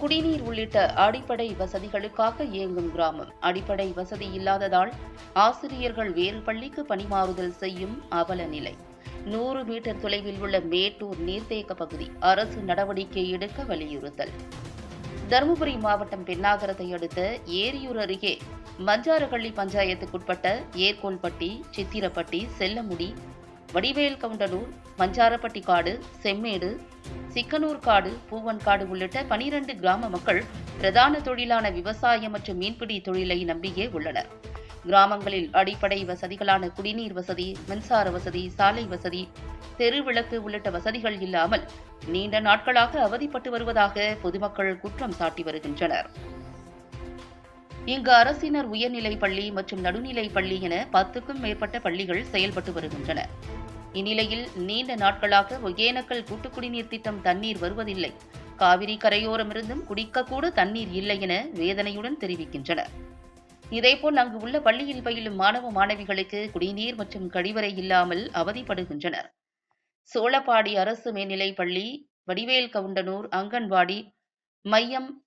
குடிநீர் உள்ளிட்ட அடிப்படை வசதிகளுக்காக இயங்கும் கிராமம். அடிப்படை வசதி இல்லாததால் ஆசிரியர்கள் வேறு பள்ளிக்கு பணிமாறுதல் செய்யும் அவல நிலை. நூறு மீட்டர் தொலைவில் உள்ள மேட்டூர் நீர்த்தேக்க பகுதி அரசு நடவடிக்கை எடுக்க வலியுறுத்தல். தருமபுரி மாவட்டம் பெண்ணாகரத்தை அடுத்த ஏரியூர் அருகே மஞ்சாரகள்ளி பஞ்சாயத்துக்குட்பட்ட ஏர்கோல்பட்டி சித்திரப்பட்டி செல்லமுடி வடிவேல் கவுண்டலூர் மஞ்சாரப்பட்டி காடு செம்மேடு சிக்கனூர் காடு பூவன்காடு உள்ளிட்ட பனிரண்டு கிராம மக்கள் பிரதான தொழிலான விவசாயம் மற்றும் மீன்பிடி தொழிலை நம்பியே உள்ளனர். கிராமங்களில் அடிப்படை வசதிகளான குடிநீர் வசதி மின்சார வசதி சாலை வசதி தெருவிளக்கு உள்ளிட்ட வசதிகள் இல்லாமல் நீண்ட நாட்களாக அவதிப்பட்டு வருவதாக பொதுமக்கள் குற்றம் சாட்டி வருகின்றனர். இங்கு அரசினர் உயர்நிலை பள்ளி மற்றும் நடுநிலை பள்ளி என பத்துக்கும் மேற்பட்ட பள்ளிகள் செயல்பட்டு வருகின்றன. இந்நிலையில் நீண்ட நாட்களாக ஒகேனக்கல் கூட்டு குடிநீர் திட்டம் தண்ணீர் வருவதில்லை. காவிரி கரையோரமிருந்தும் குடிக்கக்கூட தண்ணீர் இல்லை என வேதனையுடன் தெரிவிக்கின்றனர் இதேபோல் அங்கு உள்ள பள்ளியில் பயிலும் மாணவ மாணவிகளுக்கு குடிநீர் மற்றும் கழிவறை இல்லாமல் அவதிப்படுகின்றனர். சோழப்பாடி அரசு மேல்நிலைப் பள்ளி வடிவேல் கவுண்டனூர் அங்கன்வாடி மையம்